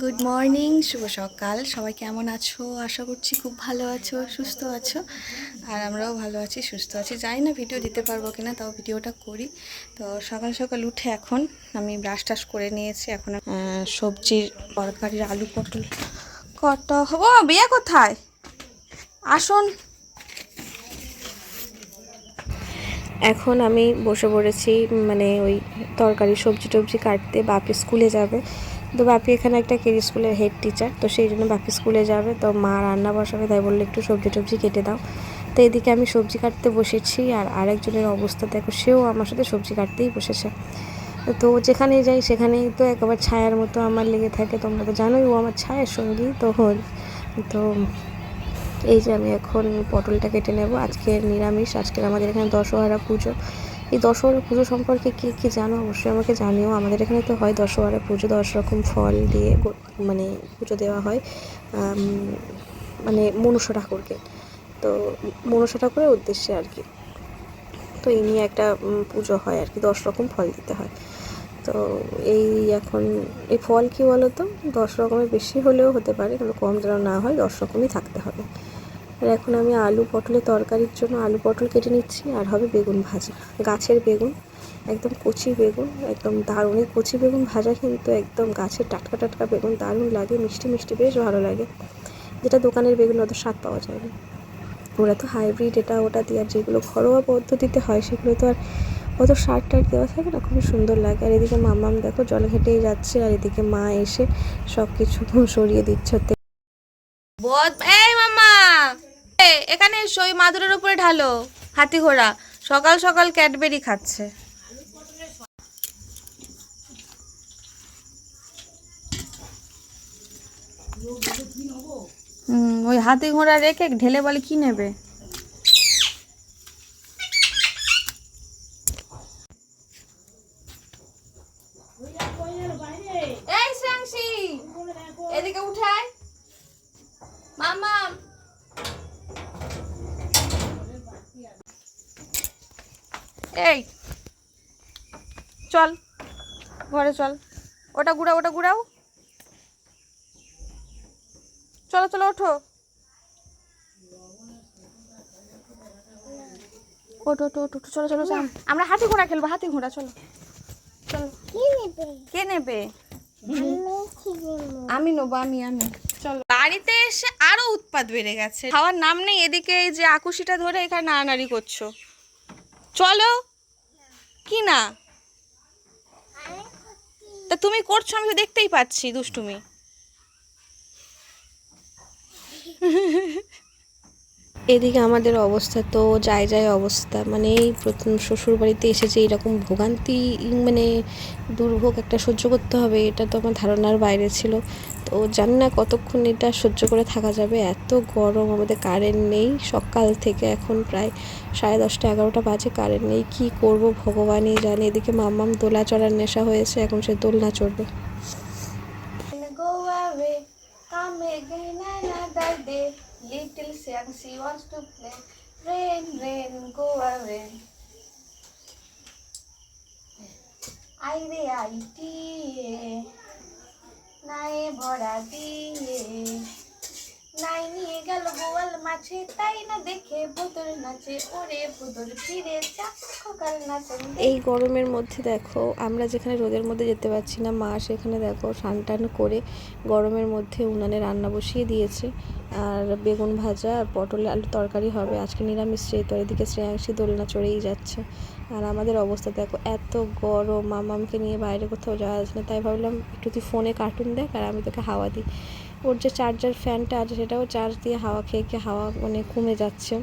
Good morning শুভ সকাল। সবাই কেমন আছো? আশা করছি খুব ভালো আছো, সুস্থ আছো। আর আমরাও ভালো আছি, সুস্থ আছি। জানি না ভিডিও দিতে পারব কিনা, তাও ভিডিওটা করি। তো সকাল সকাল উঠে এখন আমি ব্রাশ টাশ করে নিয়েছি। এখন সবজির তরকারির আলু পটল কটা। ও, বিয়ে কোথায়? আসুন। এখন আমি বসে পড়েছি মানে ওই তরকারি, সবজি টবজি কাটতে। বাপি স্কুলে যাবে। তো বাপি এখানে একটা কেরি স্কুলের হেড টিচার তো সেই জন্য বাপি স্কুলে যাবে। তো মা রান্না বসাবে, তাই বলল, একটু সবজি টবজি কেটে দাও। তো এদিকে আমি সবজি কাটতে বসেছি, আর আরেকজনের অবস্থা, দেখো, সেও আমার সাথে সবজি কাটতেই বসেছে। তো যেখানে যাই, সেখানেই তো একেবারে ছায়ার মতো আমার লেগে থাকে। তোমরা তো জানোই, ও আমার ছায়ার সঙ্গী, তো তো এই যে আমি এখন পটলটা কেটে নেব। আজকের নিরামিষ আজকের আমাদের এখানে দশহরা পুজো। এই দশহরা পুজো সম্পর্কে কি কি জানো? অবশ্যই আমাকে জানিও। আমাদের এখানে তো হয় দশহরা পুজো, দশ রকম ফল দিয়ে মানে পুজো দেওয়া হয় মানে মনুষ্য ঠাকুরকে। তো মনুষ্য ঠাকুরের উদ্দেশ্যে আর কি। তো এই নিয়ে একটা পুজো হয় আর কি, দশ রকম ফল দিতে হয়। তো এই এখন, এই ফল কী বলো তো দশ রকমের বেশি হলেও হতে পারে, কিন্তু কম যেন না হয়, দশ রকমই থাকতে হবে। আর এখন আমি আলু পটলের তরকারির জন্য আলু পটল কেটে নিচ্ছি, আর হবে বেগুন ভাজা। গাছের বেগুন, একদম কচি বেগুন, একদম দারুণ। এই কচি বেগুন ভাজা কিন্তু একদম গাছের টাটকা টাটকা বেগুন, দারুণ লাগে, মিষ্টি মিষ্টি, বেশ ভালো লাগে। যেটা দোকানের বেগুন, অত স্বাদ পাওয়া যায় না। ওরা তো হাইব্রিড এটা ওটা দিয়ে, আর যেগুলো ঘরোয়া পদ্ধতিতে হয়, সেগুলো তো আর অত সার টার দেওয়া থাকে না, খুবই সুন্দর লাগে। আর এদিকে মামাম দেখো, জল ঘেটেই যাচ্ছে, আর এদিকে মা এসে সব কিছু সরিয়ে দিচ্ছে ওতে বদ এই মামা এ, এখানে এসো, ওই মাদুরের উপরে ঢালো, হাতি ঘোড়া। সকাল সকাল ক্যাডবেরি খাচ্ছে। ওই হাতি ঘোড়া রেখে ঢেলে বলে, কি নেবে? এদিকে উঠাই। মামা এই। চল। ঘরে চল। ওটা গুড়াও ওটা গুড়াও চলো চলো ওঠো। ওঠো ওঠো ওঠো চলো চলো আমরা হাতি ঘোড়া খেলব হাতি ঘোড়া চলো। চলো। কে নেবে? আমি নেব আমি আমি। চলো। বাড়িতে এসে আরও উৎপাত বেড়ে গেছে। খাওয়ার নাম নেই এদিকে এই যে আকুশিটা ধরে এখানে নাড়ানাড়ি করছ। চলো। কি না? তা তুমি করছ আমি তো দেখতেই পাচ্ছি দুষ্টুমি। এদিকে আমাদের অবস্থা তো যায় যায় অবস্থা। মানে এই প্রথম শ্বশুর বাড়িতে এসেছে এরকম ভোগান্তি মানে দুর্ভোগ একটা সহ্য করতে হবে, এটা তো আমার ধারণার বাইরে ছিল। তো জানি না কতক্ষণ এটা সহ্য করে থাকা যাবে। এত গরম, আমাদের কারেন্ট নেই। সকাল থেকে এখন প্রায় সাড়ে দশটা, এগারোটা বাজে কারেন্ট নেই। কী করব ভগবানই জানে। এদিকে মাম্মাম দোলা চড়ার নেশা হয়েছে, এখন সে দোলনা চড়বে. Come. Little Shansi wants to play. Rain, rain, go away. আইরে আইটিয়ে নাই ভরা দিয়ে নাই নিয়ে গেল মাছে, তাই না দেখে নাচে। ওরে ফিরে নাচে এই গরমের মধ্যে দেখো, আমরা যেখানে রোদের মধ্যে যেতে পারছি না, মা সেখানে দেখো স্নান টান করে গরমের মধ্যে উনানে রান্না বসিয়ে দিয়েছে। আর বেগুন ভাজা আর পটল আলু তরকারি হবে। আজকে নিরামিষ তো এদিকে শ্রেয়াংশী দোলনা চড়েই যাচ্ছে। আর আমাদের অবস্থা দেখো, এত গরম, মামামকে নিয়ে বাইরে কোথাও যাওয়া যাচ্ছে না। তাই ভাবলাম, একটু তুই ফোনে কার্টুন দেখ আর আমি তোকে হাওয়া দিই। ওর যে চার্জার ফ্যানটা আছে সেটাও চার্জ দিয়ে হাওয়া খেয়ে খেয়ে হাওয়া মানে কমে যাচ্ছে।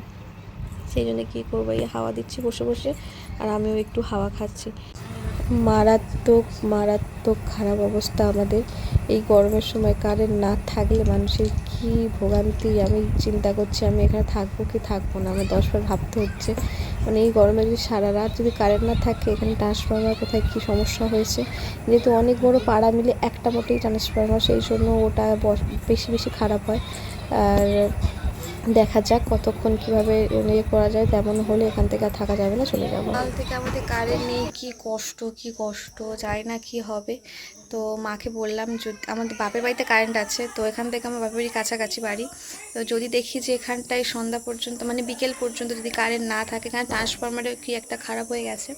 সেই জন্য কী করব? এই হাওয়া দিচ্ছি বসে বসে আর আমিও একটু হাওয়া খাচ্ছি। মারাত্মক মারাত্মক খারাপ অবস্থা আমাদের। এই গরমের সময় কারেন্ট না থাকলে মানুষের কী ভোগান্তি? আমি চিন্তা করছি আমি এখানে থাকব কি থাকব না? আমার দশবার ভাবতে হচ্ছে। মানে এই গরমে যদি সারা রাত যদি কারেন্ট না থাকে, এখানে ট্রান্সফরমার কোথায় কী সমস্যা হয়েছে? যেহেতু অনেক বড় পাড়া মিলে একটা মোটেই ট্রান্সফরমার সেই জন্য ওটা বেশি বেশি খারাপ হয়। আর দেখা যাক কতক্ষণ কীভাবে ইয়ে করা যায়, তেমন হলে এখান থেকে আর থাকা যাবে না, চলে যাব। কাল থেকে আমাদের কারেন্ট নেই, কি কষ্ট কি কষ্ট, জানি না কি হবে। তো মাকে বললাম যদি আমাদের বাপের বাড়িতে কারেন্ট আছে, তো এখান থেকে আমার বাপের বাড়ির কাছাকাছি বাড়ি। তো যদি দেখি যে এখানটায় সন্ধ্যা পর্যন্ত মানে বিকেল পর্যন্ত যদি কারেন্ট না থাকে, কারণ ট্রান্সফরমারে কি একটা খারাপ হয়ে গেছে।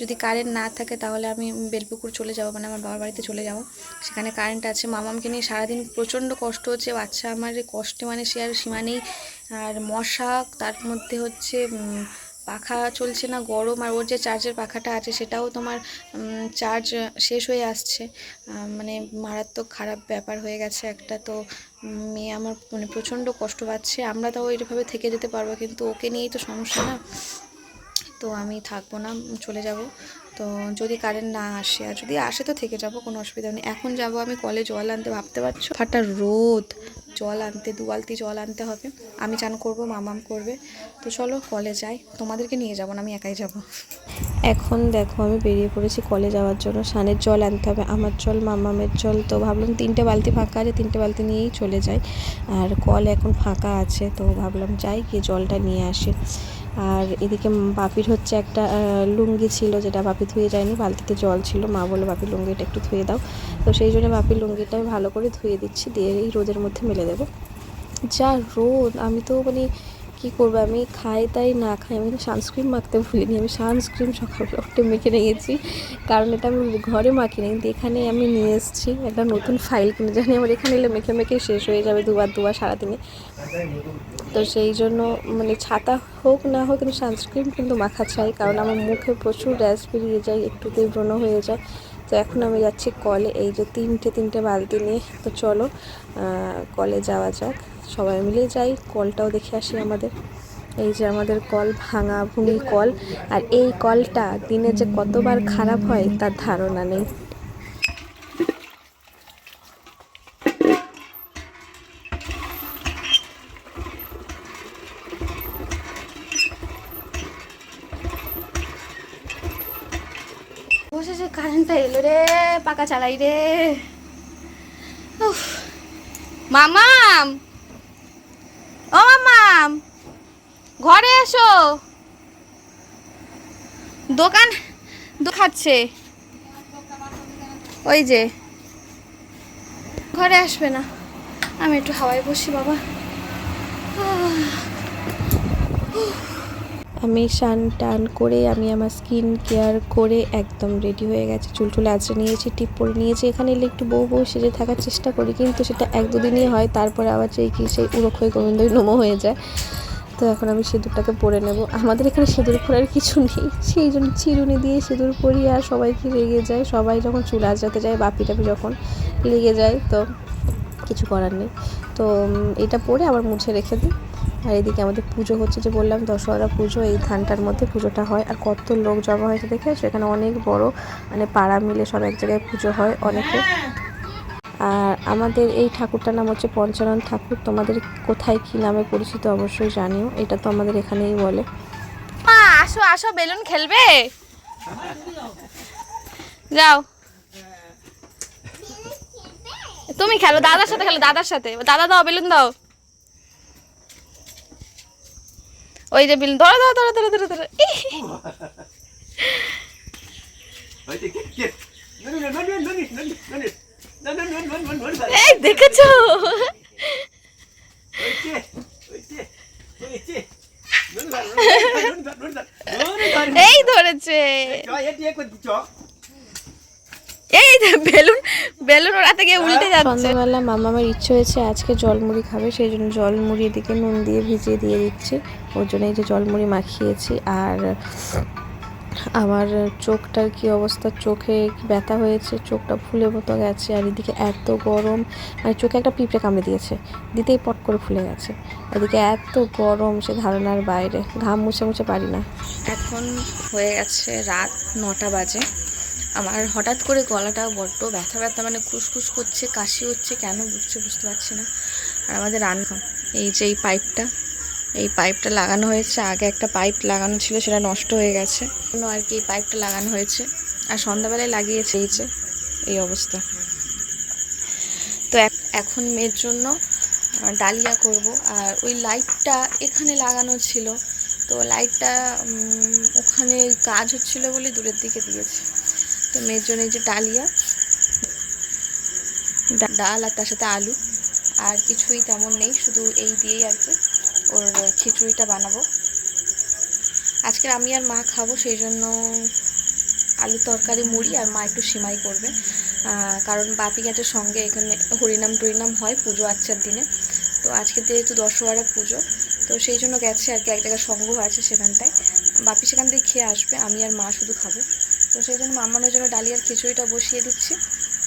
যদি কারেন্ট না থাকে তাহলে আমি বেলপুকুর চলে যাব মানে আমার বাবার বাড়িতে চলে যাব। সেখানে কারেন্ট আছে। মামামকে নিয়ে সারাদিন প্রচণ্ড কষ্ট হচ্ছে। বাচ্চা আমার কষ্টে মানে সে আর সীমা নেই। আর মশা, তার মধ্যে হচ্ছে পাখা চলছে না, গরম। আর ওর যে চার্জের পাখাটা আছে, সেটাও তোমার চার্জ শেষ হয়ে আসছে। মানে মারাত্মক খারাপ ব্যাপার হয়ে গেছে একটা। তো মেয়ে আমার মানে প্রচণ্ড কষ্ট পাচ্ছে। আমরা তাও এরভাবে থেকে যেতে পারব, কিন্তু ওকে নিয়েই তো সমস্যা না। তো আমি থাকব না চলে যাব। তো যদি কারেন্ট না আসে, আর যদি আসে তো থেকে যাব, কোনো অসুবিধা নেই। এখন যাব আমি কলে জল আনতে, ভাবতে পারছ? ফাটা রোদ, জল আনতে দু বালতি জল আনতে হবে। আমি চান করব, মামাম করবে। তো চলো কলে যাই। তোমাদেরকে নিয়ে যাব না, আমি একাই যাব। এখন দেখো, আমি বেরিয়ে পড়েছি কলে যাওয়ার জন্য। সানের জল আনতে হবে, আমার জল, মামামের জল। তো ভাবলাম তিনটে বালতি ফাঁকা আছে, তিনটে বালতি নিয়েই চলে যাই। আর কল এখন ফাঁকা আছে, তো ভাবলাম যাই গিয়ে জলটা নিয়ে আসি। আর এদিকে বাপির হচ্ছে একটা লুঙ্গি ছিল যেটা বাপি ধুয়ে যায়নি, বালতিতে জল ছিল। মা বলল বাপির লুঙ্গিটা একটু ধুয়ে দাও। তো সেই জন্য বাপির লুঙ্গিটা ভালো করে ধুয়ে দিচ্ছি, দিয়ে এই রোদের মধ্যে মেলে দেবো। যা রোদ, আমি তো মানে কী করব? আমি খাই তাই না খাই, আমি সানস্ক্রিন মাখতে ভুলিনি। আমি সানস্ক্রিন সকালবেলা মেখে নিয়েছি, কারণ এটা আমি ঘরে মাখি না। কিন্তু এখানে আমি নিয়ে এসেছি একটা নতুন ফাইল কিনে, জানি আমার এখানে এলে মেখে মেখে শেষ হয়ে যাবে দুবার দুবার সারাদিনে। তো সেই জন্য মানে ছাতা হোক না হোক, কিন্তু সানস্ক্রিন কিন্তু মাখা চাই, কারণ আমার মুখে প্রচুর র্যাশ বেরিয়ে যায় একটুতেই ব্রণ হয়ে যায়। তো এখন আমি যাচ্ছি কলে, এই যে তিনটে তিনটে বালতি নিয়ে। তো চলো কলে যাওয়া যাক। সবাই মিলে যাই, কলটাও দেখে আসি আমাদের। এই যে আমাদের কল, ভাঙা ভুঙি কল। আর এই কলটা দিনে যে কতবার খারাপ হয়, তার ধারণা নেই। বসেছে কারেন্টটা এলো রে, পাকা চালাই রে। মামাম! ও মামাম! ঘরে এসো। দোকান দো খাচ্ছে। ওই যে। ঘরে আসবে না। আমি একটু হাওয়ায় বসি বাবা। আমি স্নান টান করে আমি আমার স্কিন কেয়ার করে একদম রেডি হয়ে গেছে। চুল টুল আঁচড়ে নিয়েছি টিপ পরে নিয়েছি, এখানে এলে একটু বউ বউ সেজে থাকার চেষ্টা করি, কিন্তু সেটা এক দুদিনই হয়, তারপরে আবার সেই কি সেই হয়ে গোবিন্দই নমো হয়ে যায়। তো এখন আমি সিঁদুরটাকে পরে নেব। আমাদের এখানে সিঁদুর পরার কিছু নেই, সেই জন্য চিরুনি দিয়ে সিঁদুর পরি আর সবাইকে রেগে যায়, সবাই যখন চুল আঁচড়াতে যায়, বাপি টাপি যখন লেগে যায়, তো কিছু করার নেই। তো এটা পরে আবার মুছে রেখে দিই। আর এদিকে আমাদের পুজো হচ্ছে যে বললাম, দশহরা পুজো, এই ধানটার মধ্যে পুজোটা হয়। আর কত লোক জমা হয়েছে দেখে? সেখানে অনেক বড় মানে পাড়া মিলে সব এক জায়গায় পুজো হয় অনেকে। আর আমাদের এই ঠাকুরটার নাম হচ্ছে পঞ্চানন ঠাকুর। তোমাদের কোথায় কি নামে পরিচিত অবশ্যই জানিও। এটা তো আমাদের এখানেই বলে। আসো আসো, বেলুন খেলবে? যাও। তুমি খেলো, দাদার সাথে খেলো, দাদার সাথে। দাদা দাও, বেলুন দাও। ওই যে বিল ধরো ধরো ধরো ধরে ধরে ধরে এই দেখেছ এই ধরেছে এই বেলুন বেলুন ওড়াতে গিয়ে উল্টে যাচ্ছে। সন্ধ্যাবেলা মামা আমার ইচ্ছে হয়েছে আজকে জলমুড়ি খাবে সেই জন্য জলমুড়ি এদিকে নুন দিয়ে ভিজিয়ে দিয়ে দিচ্ছি। ওর জন্য এই যে জলমুড়ি মাখিয়েছি আর আমার চোখটার কি অবস্থা? চোখে ব্যথা হয়েছে? চোখটা ফুলে মতো গেছে আর এদিকে এত গরম মানে চোখে একটা পিঁপড়ে কামড়ে দিয়েছে দিতেই পট করে ফুলে গেছে। এদিকে এত গরম সে ধারণার বাইরে ঘাম মুছে মুছে পারি না। এখন হয়ে গেছে রাত নটা বাজে। আমার হঠাৎ করে গলাটা বড্ড ব্যথা ব্যথা মানে খুসখুস করছে, কাশি হচ্ছে, কেন বুঝছে বুঝতে পারছি না। আর আমাদের রান্না, এই যে এই পাইপটা এই পাইপটা লাগানো হয়েছে, আগে একটা পাইপ লাগানো ছিল, সেটা নষ্ট হয়ে গেছে। জন্য আর কি এই পাইপটা লাগানো হয়েছে, আর সন্ধ্যাবেলায় লাগিয়েছে এই যে, এই অবস্থা। তো এখন মেয়ের জন্য ডালিয়া করব, আর ওই লাইটটা এখানে লাগানো ছিল। তো লাইটটা ওখানে কাজ হচ্ছিল বলে দূরের দিকে দিয়েছে। তো মেয়ের জন্য এই যে ডালিয়া ডাল আর তার সাথে আলু, আর কিছুই তেমন নেই, শুধু এই দিয়েই আর কি ওর খিচুড়িটা বানাবো। আজকে আমি আর মা খাব, সেই জন্য আলু তরকারি, মুড়ি আর মা একটু সিমাই করবে। কারণ বাপি গেটের সঙ্গে এখানে হরিনাম টরিনাম হয় পুজো আচ্ছার দিনে। তো আজকে যেহেতু দশহরা পুজো, তো সেই জন্য গেছে আর কি, এক জায়গায় সংঘ আছে সেখানটায়। বাপি সেখান থেকে খেয়ে আসবে, আমি আর মা শুধু খাব। তো সেই জন্য মামানোর জন্য ডালিয়ার খিচুড়িটা বসিয়ে দিচ্ছি।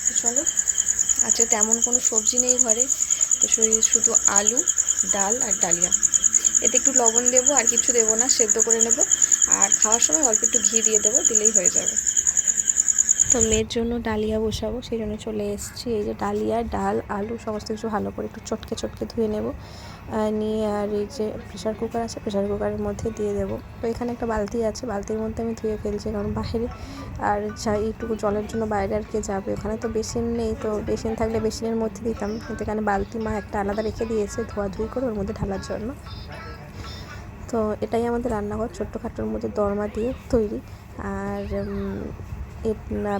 তো চলো আচ্ছা তেমন কোনো সবজি নেই ঘরে। তো সেই শুধু আলু, ডাল আর ডালিয়া। এতে একটু লবণ দেবো আর কিছু দেবো না, সেদ্ধ করে নেব। আর খাওয়ার সময় অল্প একটু ঘি দিয়ে দেবো, দিলেই হয়ে যাবে। তো মেয়ের জন্য ডালিয়া বসাবো, সেই জন্য চলে এসেছি। এই যে ডালিয়া, ডাল, আলু, সমস্ত কিছু ভালো করে একটু চটকে চটকে ধুয়ে নেব। নিয়ে আর এই যে প্রেশার কুকার আছে প্রেশার কুকারের মধ্যে দিয়ে দেবো। তো এখানে একটা বালতি আছে, বালতির মধ্যে আমি ধুয়ে ফেলছি, কারণ বাইরে আর যা এইটুকু জলের জন্য বাইরে আর কে যাবে? ওখানে তো বেসিন নেই, তো বেসিন থাকলে বেসিনের মধ্যে দিতাম। কিন্তু এখানে বালতি মা একটা আলাদা রেখে দিয়েছে, ধোয়াধুয়ি করে ওর মধ্যে ঢালার জন্য। তো এটাই আমাদের রান্নাঘর ছোট্টখাটোর মধ্যে দরমা দিয়ে তৈরি। আর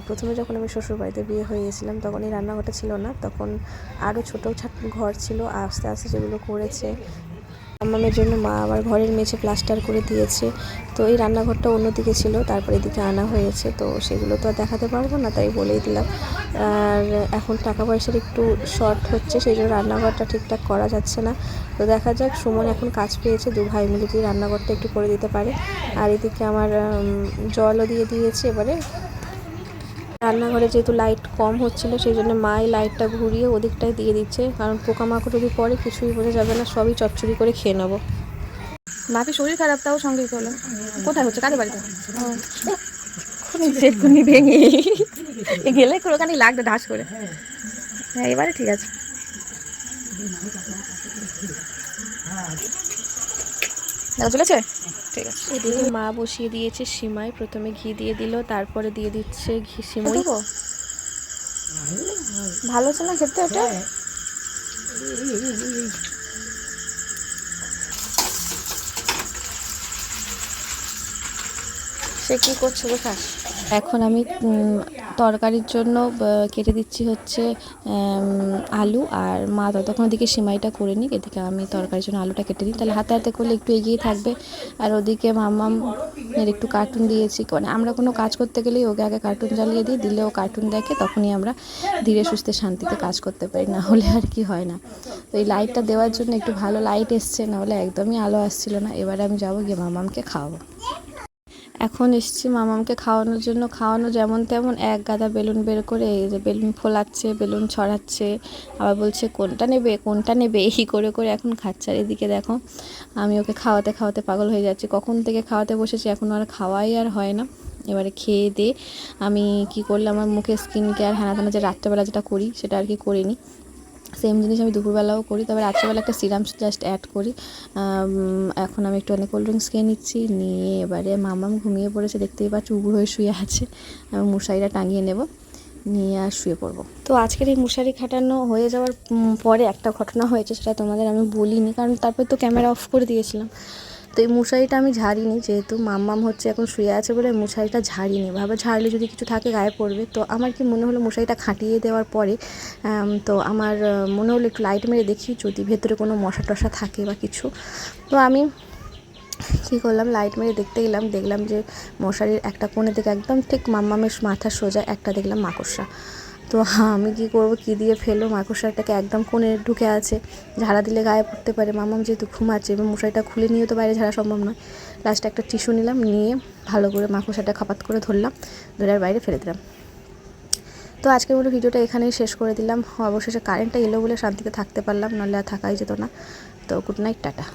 প্রথমে যখন আমি শ্বশুর বাড়িতে বিয়ে হয়ে গেছিলাম, তখন এই রান্নাঘরটা ছিল না। তখন আরও ছোটো ঘর ছিল, আস্তে আস্তে যেগুলো করেছে। আম্মামের জন্য মা আবার ঘরের মেঝে প্লাস্টার করে দিয়েছে। তো এই রান্নাঘরটা অন্যদিকে ছিল, তারপর এদিকে আনা হয়েছে। তো সেগুলো তো আর দেখাতে পারব না, তাই বলেই দিলাম। আর এখন টাকা পয়সার একটু শর্ট হচ্ছে, সেই জন্য রান্নাঘরটা ঠিকঠাক করা যাচ্ছে না। তো দেখা যাক, সুমন এখন কাজ পেয়েছে, দু ভাই মিলে যদি রান্নাঘরটা একটু করে দিতে পারে। আর এদিকে আমার জলও দিয়ে দিয়েছে এবারে। রান্নাঘরে যেহেতু লাইট কম হচ্ছিল সেই জন্য মা এই লাইটটা ঘুরিয়ে ওদিকটায় দিয়ে দিচ্ছে। কারণ পোকামাকড় যদি পরে কিছুই বোঝা যাবে না সবই চচ্চড়ি করে খেয়ে নেব। বাপি শরীর খারাপ তাও সঙ্গে হলো কোথায় হচ্ছে? কাদের বাড়িতে? ভেঙে গেলে ওখানে লাগবে ঢাস করে। হ্যাঁ এবারে ঠিক আছে। দেখা চলেছে? ঠিক আছে। এদিকে মা বসিয়ে দিয়েছে সিমাই প্রথমে ঘি দিয়ে দিল তারপরে দিয়ে দিচ্ছে ঘি সিমাই। ভালো ছিল না খেতে ওটা? সে কি করছে কোথায় এখন আমি তরকারির জন্য কেটে দিচ্ছি হচ্ছে আলু আর মা ততক্ষণ ওদিকে সিমাইটা করে নিক, এদিকে আমি তরকারির জন্য আলুটা কেটে দিই। তাহলে হাতে হাতে করলে একটু এগিয়ে থাকবে। আর ওদিকে মামাম এর একটু কার্টুন দিয়েছি। মানে আমরা কোনো কাজ করতে গেলেই ওকে আগে কার্টুন জ্বালিয়ে দিই দিলে ও কার্টুন দেখে তখনই আমরা ধীরে সুস্থে শান্তিতে কাজ করতে পারি। না হলে আর কি হয় না। তো এই লাইটটা দেওয়ার জন্য একটু ভালো লাইট এসছে, না হলে একদমই আলো আসছিল না। এবারে আমি যাব গিয়ে মামামকে খাওয়াবো। এখন এসছি মামামকে খাওয়ানোর জন্য। খাওয়ানো যেমন তেমন এক গাদা বেলুন বের করে এই যে বেলুন ফোলাচ্ছে, বেলুন ছড়াচ্ছে, আবার বলছে, কোনটা নেবে কোনটা নেবে? এই করে করে এখন খাচ্ছে। আর এদিকে দেখো, আমি ওকে খাওয়াতে খাওয়াতে পাগল হয়ে যাচ্ছি। কখন থেকে খাওয়াতে বসেছি, এখন আর খাওয়াই আর হয় না। এবারে খেয়ে দিয়ে আমি কি করলাম, আমার মুখে স্কিন কেয়ার হ্যানা তেনা যে রাত্রেবেলা যেটা করি, সেটা আর কি করিনি। সেম জিনিস আমি দুপুরবেলাও করি, তবে রাত্রেবেলা একটা সিরাম জাস্ট অ্যাড করি। এখন আমি একটু অনেক কোল্ড ড্রিঙ্কস খেয়ে নিচ্ছি, নিয়ে এবারে মামাম ঘুমিয়ে পড়েছে, দেখতেই পাচ্ছি উগুর হয়ে শুয়ে আছে। আমি মশারিটা টাঙিয়ে নেব, নিয়ে আর শুয়ে পড়ব। তো আজকের এই মশারি খাটানো হয়ে যাওয়ার পরে একটা ঘটনা হয়েছে, সেটা তোমাদের আমি বলিনি, কারণ তারপর তো ক্যামেরা অফ করে দিয়েছিলাম। তো এই মশারিটা আমি ঝাড়িনি, যেহেতু মাম্মাম হচ্ছে এখন শুয়ে আছে বলে মশারিটা ঝাড়িনি। ভাবে ঝাড়লে যদি কিছু থাকে গায়ে পড়বে। তো আমার কি মনে হলো মশারিটা খাটিয়ে দেওয়ার পরে তো আমার মনে হলো একটু লাইট মেরে দেখি যদি ভেতরে কোনো মশা টশা থাকে বা কিছু। তো আমি কী করলাম লাইট মেরে দেখতে গেলাম, দেখলাম যে মশারির একটা কোণে থেকে একদম ঠিক মাম্মামের মাথা সোজা একটা দেখলাম মাকড়সা। তো আমি কি করব, কি দিয়ে ফেলব? মাকড়সাটাকে একদম কোণে ঢুকে আছে, ঝাড়া দিলে গায়ে পড়তে পারে। মামাম যেহেতু ঘুমাচ্ছে এবং মশারিটা খুলে নিয়ে তো বাইরে ঝাড়া সম্ভব নয়। লাস্টে একটা টিস্যু নিলাম, নিয়ে ভালো করে মাকড়সাটা খাপাত করে ধরলাম, ধরে আর বাইরে ফেলে দিলাম। তো আজকের মতো ভিডিওটা এখানেই শেষ করে দিলাম। অবশেষে কারেন্টটা এলো বলে শান্তিতে থাকতে পারলাম নাহলে আর থাকাই যেত না। তো গুড নাইট টাটা।